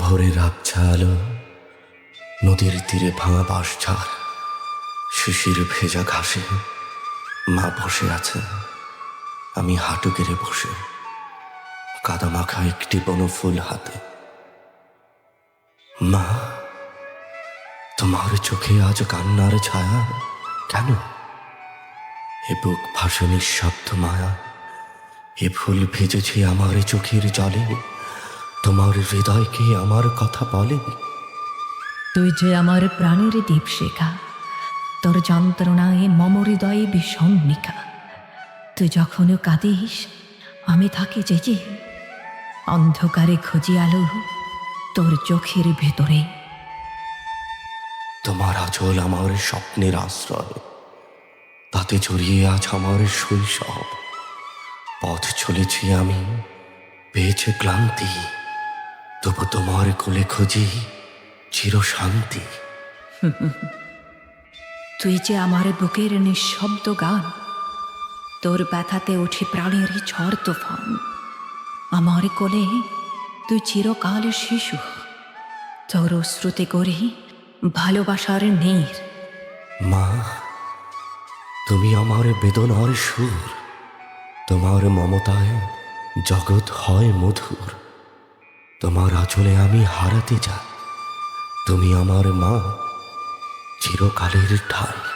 ভোরের আবছা আলো নদীর তীরে ভাঙা বাঁশ ঝাড়, শিশির ভেজা ঘাসে মা বসে আছে, আমি হাঁটু কেড়ে বসে, কাদা মাখা একটি বনফুল হাতে। মা, তোমার চোখে আজ কান্নার ছায়া কেন? এ বুক ভাসে শব্দ মায়া, এ ফুল ভেজেছে আমার চোখের জলে। তোমার হৃদয়কে আমার কথা বলে? তুই যে আমার প্রাণের দীপশিখা তোর যন্ত্রণায় মম হৃদয়ে বিষণ্ণিকা তুই যখনও কাঁদিস আমি থাকি যে যে অন্ধকারে খুঁজি আলো তোর চোখের ভেতরে। তোমার আচল আমার স্বপ্নের আশ্রয় তাতে জড়িয়ে আজ আমার শৈশব। পথ চলেছি আমি পেয়েছে ক্লান্তি। তবু তোমার কোলে খুঁজি চির শান্তি। তুই যে আমার বুকের নিঃশব্দ গান তোর ব্যথাতে উঠে প্রাণের ঝড় তুফান আমার কোলে তুই চিরকাল শিশু। তোর শ্রুতি করি ভালোবাসার নীর। মা তুমি আমার বেদনার সুর তোমার মমতায় জগৎ হয় মধুর। তোমার আচলে আমি হারাতে চাই। তুমি আমার মা চিরকালের ঠাই